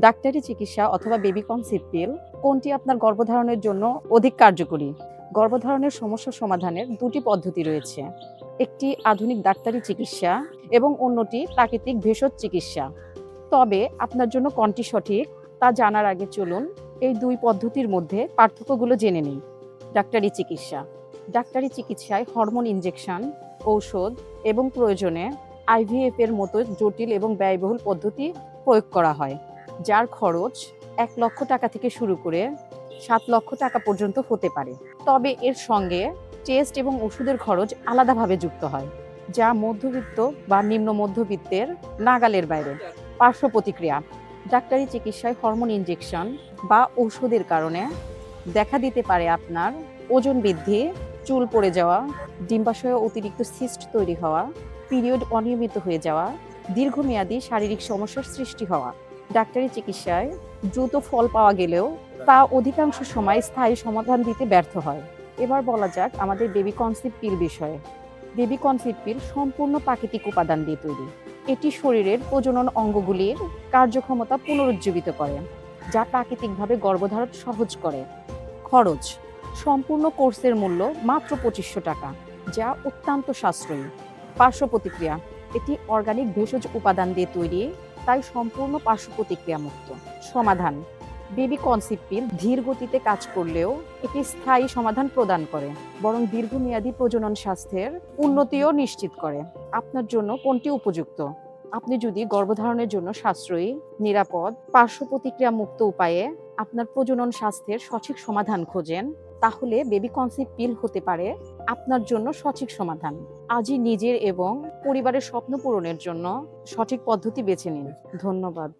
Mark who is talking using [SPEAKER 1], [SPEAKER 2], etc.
[SPEAKER 1] ডাক্তারি চিকিৎসা অথবা বেবি কনসেপ্ট পিল কোনটি আপনার গর্ভধারণের জন্য অধিক কার্যকরী? গর্ভধারণের সমস্যা সমাধানের দুটি পদ্ধতি রয়েছে। একটি আধুনিক ডাক্তারি চিকিৎসা এবং অন্যটি প্রাকৃতিক ভেষজ চিকিৎসা। তবে আপনার জন্য কোনটি সঠিক তা জানার আগে চলুন এই দুই পদ্ধতির মধ্যে পার্থক্যগুলো জেনে নিই। ডাক্তারি চিকিৎসা। ডাক্তারি চিকিৎসায় হরমোন ইনজেকশন ঔষধ এবং প্রয়োজনে আইভিএফ এর মতো জটিল এবং ব্যয়বহুল পদ্ধতি প্রয়োগ করা হয়। যার খরচ এক লক্ষ টাকা থেকে শুরু করে সাত লক্ষ টাকা পর্যন্ত হতে পারে। তবে এর সঙ্গে টেস্ট এবং ওষুধের খরচ আলাদাভাবে যুক্ত হয়, যা মধ্যবিত্ত বা নিম্ন মধ্যবিত্তের নাগালের বাইরে। পার্শ্ব প্রতিক্রিয়া, ডাক্তারি চিকিৎসায় হরমোন ইনজেকশন বা ঔষধের কারণে দেখা দিতে পারে আপনার ওজন বৃদ্ধি, চুল পড়ে যাওয়া, ডিম্বাশয়ে অতিরিক্ত সিস্ট তৈরি হওয়া, পিরিয়ড অনিয়মিত হয়ে যাওয়া, দীর্ঘমেয়াদী শারীরিক সমস্যার সৃষ্টি হওয়া। ডাক্তারি চিকিৎসায় দ্রুত ফল পাওয়া গেলেও তা অধিকাংশ সময় স্থায়ী সমাধান দিতে ব্যর্থ হয়। এবার বলা যাক আমাদের বেবি কনসেপ্ট পিল বিষয়ে। বেবি কনসেপ্ট পিল সম্পূর্ণ প্রাকৃতিক উপাদান দিয়ে তৈরি। এটি শরীরের প্রজনন অঙ্গগুলির কার্যক্ষমতা পুনরুজ্জীবিত করে, যা প্রাকৃতিকভাবে গর্ভধারণ সহজ করে। খরচ, সম্পূর্ণ কোর্সের মূল্য মাত্র পঁচিশশো টাকা, যা অত্যন্ত সাশ্রয়ী। পার্শ্ব প্রতিক্রিয়া, এটি অর্গানিক ভেষজ উপাদান দিয়ে তৈরি তাই সম্পূর্ণ পার্শ্ব প্রতিক্রিয়া মুক্ত সমাধান। বেবি কনসেপ্ট পিল ধীর গতিতে কাজ করলেও এটি স্থায়ী সমাধান প্রদান করে, বরং দীর্ঘমেয়াদী প্রজনন স্বাস্থ্যের উন্নতিও নিশ্চিত করে। আপনার জন্য কোনটি উপযুক্ত? আপনি যদি গর্ভধারণের জন্য সাশ্রয়ী, নিরাপদ পার্শ্ব প্রতিক্রিয়া মুক্ত উপায়ে আপনার প্রজনন স্বাস্থ্যের সঠিক সমাধান খোঁজেন তাহলে বেবি কনসেপ্ট পিল হতে পারে আপনার জন্য সঠিক সমাধান। আজই নিজের এবং পরিবারের স্বপ্ন পূরণের জন্য সঠিক পদ্ধতি বেছে নিন। ধন্যবাদ।